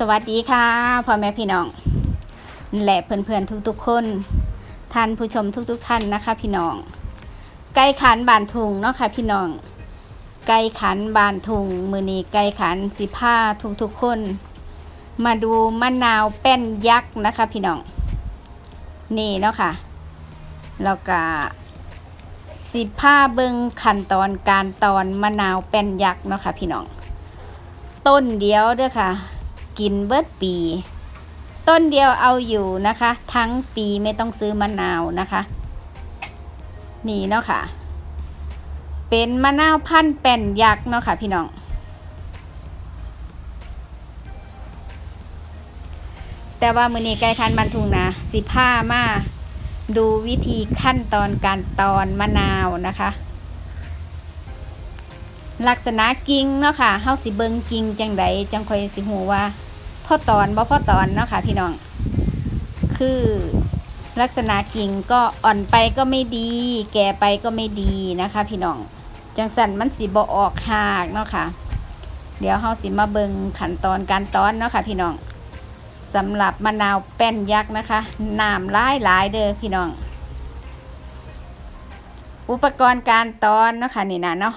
สวัสดีค่ะพ่อแม่พี่น้องและเพื่อนๆทุกๆคน ท่านผู้ชมทุก ๆ ท่านนะคะ พี่น้อง ไก่ขันบานทุงเนาะค่ะพี่น้อง ไก่ขันบานทุงมือนีไก่ขันสิผ้าทุกๆคน มาดูมะนาวแป้นยักษ์นะคะ พี่น้อง นี่เนาะค่ะแล้วก็สิผ้าเบิงขั้นตอนการตอนมะนาวแป้นยักษ์เนาะค่ะพี่น้อง ต้นเดียวเด้อค่ะ กินเบิดปี ต้นเดียวเอาอยู่นะคะ ทั้งปีไม่ต้องซื้อมะนาวนะคะ นี่เนาะค่ะ เป็นมะนาวพันแป้นยักษ์เนาะค่ะพี่น้องแต่ว่ามือนี้ไก่คันบันทุงนะสิผ้ามาดูวิธีขั้นตอนการตอนมะนาวนะคะ ลักษณะกิ่งเนาะค่ะเฮาสิเบิงกิ่งจังใดจังคอยสิฮู้ว่า พ่อตอนบ่พ่อตอนเนาะค่ะพี่น้อง คือลักษณะกิ่งก็อ่อนไปก็ไม่ดี แก่ไปก็ไม่ดีนะคะ พี่น้องจังสันมันสิบ่ออกหากเนาะค่ะ เดี๋ยวเฮาสิมาเบิงขั้นตอนการตอนเนาะค่ะ พี่น้องสำหรับมะนาวแป้นยักษ์นะคะน้ำหลายหลายเด้อพี่น้อง อุปกรณ์การตอนเนาะค่ะนี่นะเนาะ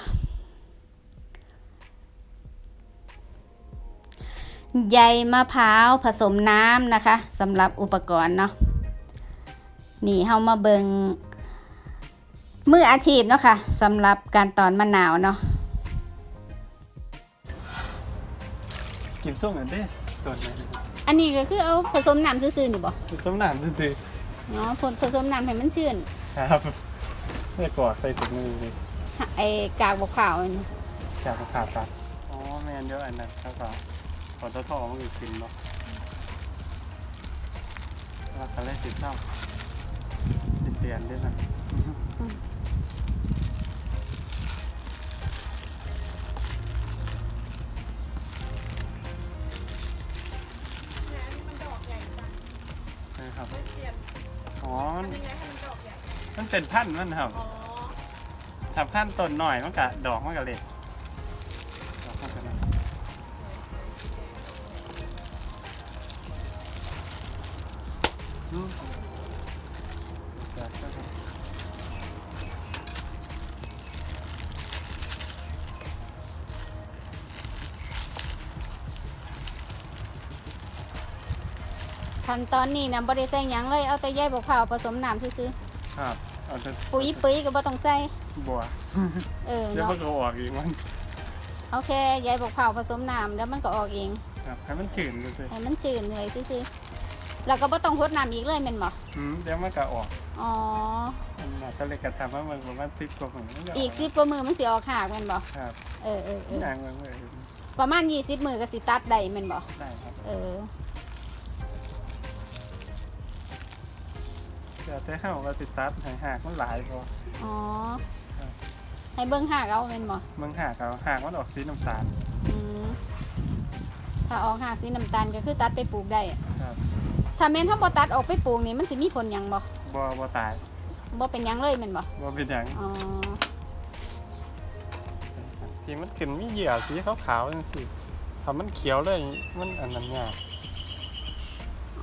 ใยมะพร้าวผสมน้ำนะคะสำหรับอุปกรณ์เนาะนี่เฮามาเบิงมืออาชีพเนาะค่ะสำหรับการตอนมะนาวเนาะกินส้มเหมือนเด้ส่วนไหนอันนี้ก็คือเอาผสมน้ำซื่อๆนี่บ่กินส้มหนามซื่อเนาะผผสมน้ำให้มันชื้นๆครับเมื่อกอดใส่ถุงมือนี่ไอ้กากบกขาวนี่จากขาดตัดอ๋อแมนเยอะอันนั้นครับ ก็ขอตัวทองมันกินเนาะแล้วก็เลยสิบเท่าสิบเปลี่ยนด้วยนะนะครับอ๋อมันมันเป็นพันธุ์มันครับถ้าพันธุ์ต้นหน่อยมันกะดอกมันกะเล็ก ขั้นตอนนี้นะบ่ได้ใส่หยังเลย เอาแต่ใยบกขาวผสมน้ำซื่อครับเอาแต่ๆปุ๋ยปุ๋ยก็บ่ต้องใส่ บัวเออเดี๋ยวเนาะมันก็ออกอีกมันโอเคใยบกขาวผสมน้ำแล้วมันก็ออกเอง ครับให้มันชื้นดูสิให้มันชื้นเลยซื่อๆ แล้วก็บ่ต้องรดน้ำอีกเลยแม่นบ่อืมเดี๋ยวมันก็ออกอ๋อ มันน่ะก็เลยกระทำว่ามันประมาณสิบกว่าคนมันจะอีกสิบกว่ามือมันสิออกหากแม่นบ่ครับเออเออเอออย่างมันเลยประมาณยี่สิบมือก็สิตัดได้แม่นบ่ได้ครับเออเดี๋ยวแต่ห้าว่าติดตัดหางหากมันหลายพออ๋อครับให้เบิ่งหากเอาแม่นบ่มึงหากเอาหากมันออกสีน้ำตาล อืมถ้าออกหากสีน้ำตาลก็คือตัดไปปลูกได้ครับ ถ้าแม่นถ้าบ่ตัดออกไปปลูกนี่มันสิมีผลหยังบ่บัวบัวตายบ่เป็นหยังเลยแม่นบ่บัวเป็นอย่างอ๋อที่มันขึ้นมีเหยื่อสีขาวๆจังสิถ้ามันเขียวเลยมันอันนั้นยาก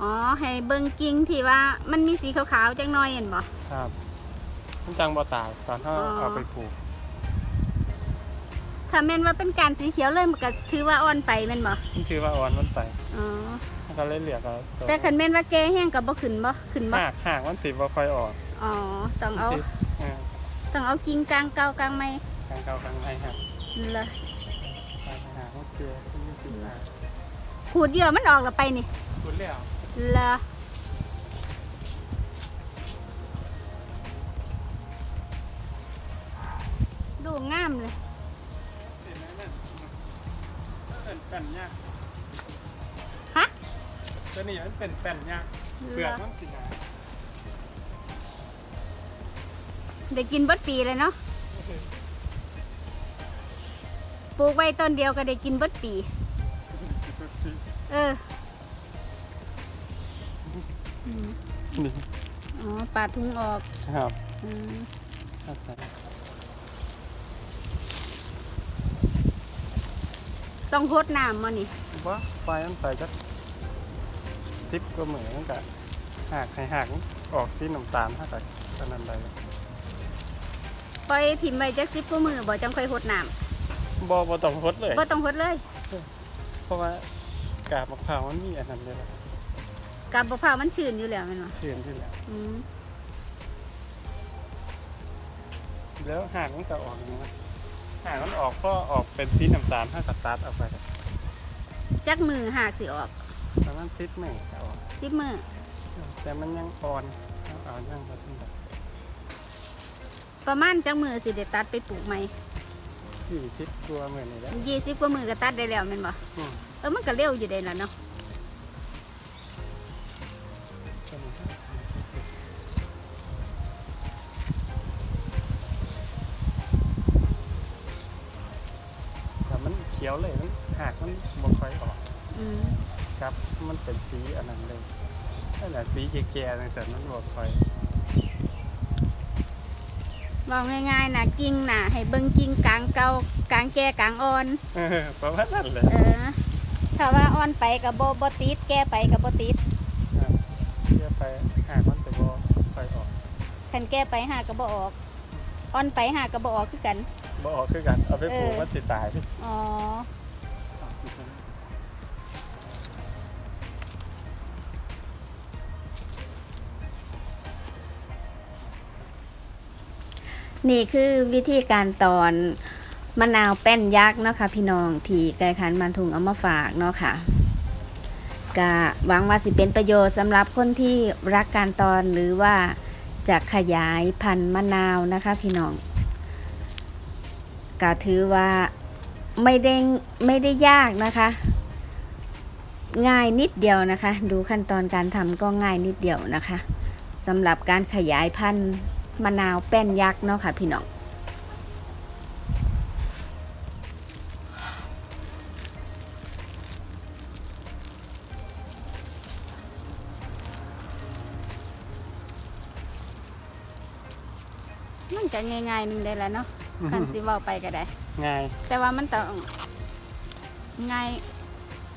อ๋อให้เบิ่งกิ่งที่ว่ามันมีสีขาวๆจังน้อยเห็นบ่ครับมันจังบัวตายตอนที่อ๋อเอาไปปลูก ถ้าแม่นว่าเป็นการสีเขียวเลยมันก็ถือว่าอ่อนไปแม่นบ่มันคือว่าอ่อนมันไปอ๋อมันก็เลยเหลือกเอาตัวแต่คันแม่นว่าแก่แห้งก็บ่ขึ้นบ่ขึ้นบ่หากหากมันสีบ่ค่อยออกอ๋อต้องเอาสิเออต้องเอากิ่งกลางเก่ากลางใหม่กลางเก่ากลางในครับเลยกลางหากมันเกลือที่นี่สีหากขูดเดียวมันออกแล้วไปนี่คุณแล้วละดูงามเลย นแป้นยากฮะตัวนี้มันเป็นแป้นยากเปลือกมันสีหนาได้กินเบิดปีเลยเนาะปลูกไว้ต้นเดียวก็ได้กินเบิดปี เอออืมนี่อ๋อปาดทุงออกครับอืม ครับ ต้องพดน้ำมานี่ว่าไฟมันไปจักซิปก็เหมือนกับหักให้หักออกที่น้ำตาลถ้ากับตอนนั้นใดปล่อยถิ่มไว้จัก10กว่ามือบ่จังค่อยหดน้ำบอบต้องพดเลยบ่ต้องหดเลย เพราะว่ากาบมะพร้าวมันมีอันนั้นเลยล่ะกับมะพร้าวมันชื้นอยู่แล้วแม่นบ่เชื่อมที่แล้วอืมแล้วหากมันจะออกอย่างนี้นะ หากมันออกก็ออกเป็นสีน้ำตาลถ้ากับตัดเอาไปจักมือหากสิออกประมาณซิปหนึ่งจะออก10มือแต่มันยังอ่อนเอาเอายังมาทิ้งแบบประมาณจักมือสิได้ตัดไปปลูกใหม่สี่ซิปตัวเหมือนนี่แหล้ว20กว่ามือก็ตัดได้แล้วแม่นบ่เออมันก็เร็วอยู่ได้ล่ะเนาะ ขียวเลยมันหากมันบกค่อยออกอืมครับ มันเป็นสีอันนั้นเลยนั่นแหละสีแก่ๆแต่มันบกค่อยบอกง่ายๆนะกิ่งน่ะให้เบิ่งกิ่งกลางเก่ากลางแก่กลางอ่อน เออประมาณนั้นเลยเออถ้าว่าอ่อนไปกับโบโบติดแก่ไปกับโบติดเชื่อไปหากมันจะบค่อยออก คันแก่ไปหากับโบออกอ่อนไปหากับโบออกคือกัน บออกคือกันเอาไปปลูกเออมันติดตายที่อ๋อ นี่คือวิธีการตอนมะนาวแป้นยักษ์เนาะค่ะพี่น้องที่ไก่ขันมันทุงเอามาฝากเนาะค่ะก็หวังว่าสิเป็นประโยชน์สำหรับคนที่รักการตอนหรือว่าจะขยายพันธุ์มะนาวนะคะพี่น้อง ก็ถือว่าไม่ได้ไม่ได้ยากนะคะ ง่ายนิดเดียวนะคะ ดูขั้นตอนการทำก็ง่ายนิดเดียวนะคะสำหรับการขยายพันธุ์มะนาวแป้นยักษ์เนาะค่ะพี่น้องมันก็ง่ายๆหนึงได้แล้วเนาะ คันสิเว้าไปก็ได้ ง่าย แต่ว่ามันต้องง่าย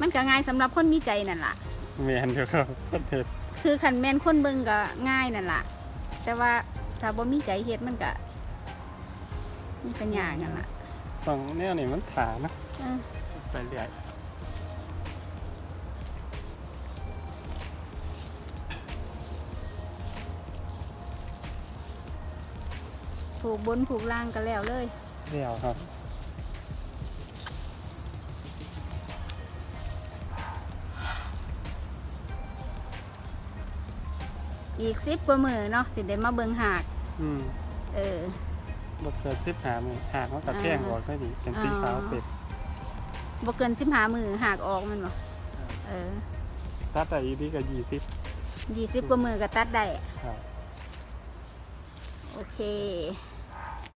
มันก็ง่ายสำหรับคนมีใจนั่นล่ะเมียนอยู่ครับประเทศคือคันแม่นคนเบิ่งก็ง่ายนั่นล่ะ แต่ว่าถ้าบ่มีใจเฮ็ดมันก็มันก็ยากนั่นล่ะต้องแนวนี้มันถานะเออไปเรื่อย ผูกบนผูกล่างก็แล้วเลยเดี่ยวครับ อีก10กว่ามื้อเนาะสิได้มาเบิ่งหากอืมเออบกเกิดซิปหามือหากมันกับแจ้งบอกได้ดีเป็นสีขาวเป็ดบ่เกิน15มื้อหากออกแมันบ่เออตัดแต่อีดีกับยี่สิบ20กว่ามื้อก็ตัดได้ครับ โอเค